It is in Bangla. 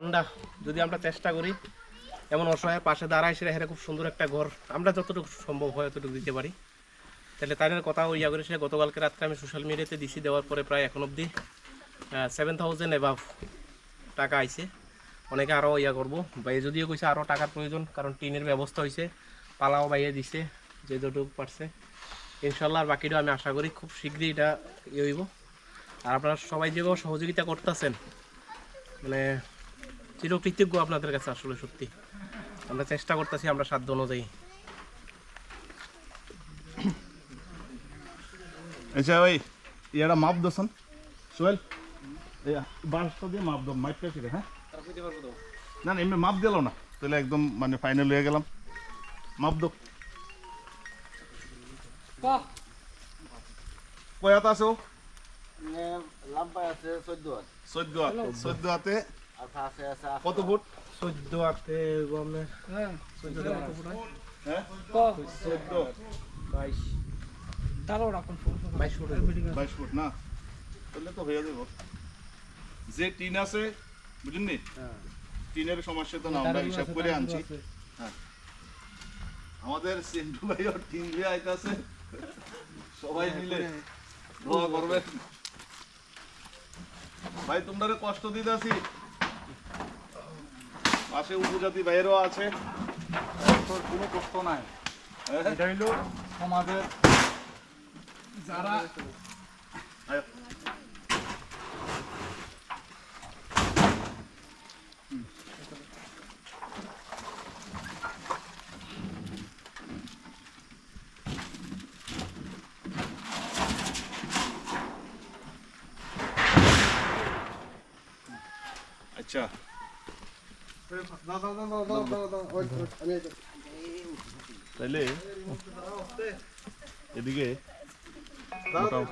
ঠান্ডা, যদি আমরা চেষ্টা করি, এমন অসহায় পাশে দাঁড়ায় সেটা হেরে খুব সুন্দর একটা ঘর। আমরা যতটুকু সম্ভব হয় ততটুকু দিতে পারি। তাহলে তাদের কথা ওই করে সেটা গতকালকে রাত্রে আমি সোশ্যাল মিডিয়াতে দিছি দেওয়ার পরে প্রায় এখন অবধি সেভেন থাউজেন্ড এভাব টাকা আইছে। অনেকে আরও ইয়া করব। ভাই যদিও কইছে আরও টাকার প্রয়োজন, কারণ টিনের ব্যবস্থা হয়েছে পালাও বাইয়ে দিছে, যে যতটুকু পারছে। ইনশাল্লাহ আর বাকিটা আমি আশা করি খুব শীঘ্রই এটা ইয়ে হইব। আর আপনারা সবাই যেভাবে সহযোগিতা করতেছেন মানে চিরকৃতজ্ঞ আপনাদের কাছে আসলে সত্যি। আমরা চেষ্টা করতেছি আমরা সাধ্য অনুযায়ী। আচ্ছা ওই ইয়াটা মাপ দোসন সোহেল বাঁশটা দিয়ে মাপ দাও মাইপটা ফিরে হ্যাঁ? না না এমনি মাপ দিল না তাহলে একদম মানে ফাইনাল হয়ে গেলাম। মাপ দো কয়াত আছে ও? লাম্বা আছে চোদ্দ হাত। চোদ্দ হাত চোদ্দ হাতে কত ফুট? চোদ্দ আটে গমে। চোদ্দ হ্যাঁ? চোদ্দ। বাইশ। বাইশ ফুট। বাইশ ফুট না? তাহলে তো হয়ে যাব। যে টিন আছে বুঝলেন নি টিনের সমস্যা তো না আমরা হিসাব করে আনছি। হ্যাঁ। আমাদের সিন্ধু ভাই টিন দিয়ে আইতাছে। সবাই মিলে দোয়া করবেন। ভাই তোমরা কষ্ট দিতেছি। পাশে উপজাতি বাইরেও আছে তোর কোনো কষ্ট নাই হ্যাঁ? এটা হইল সমাজের যারা। আচ্ছা তাইলে এদিকে মোটামুটি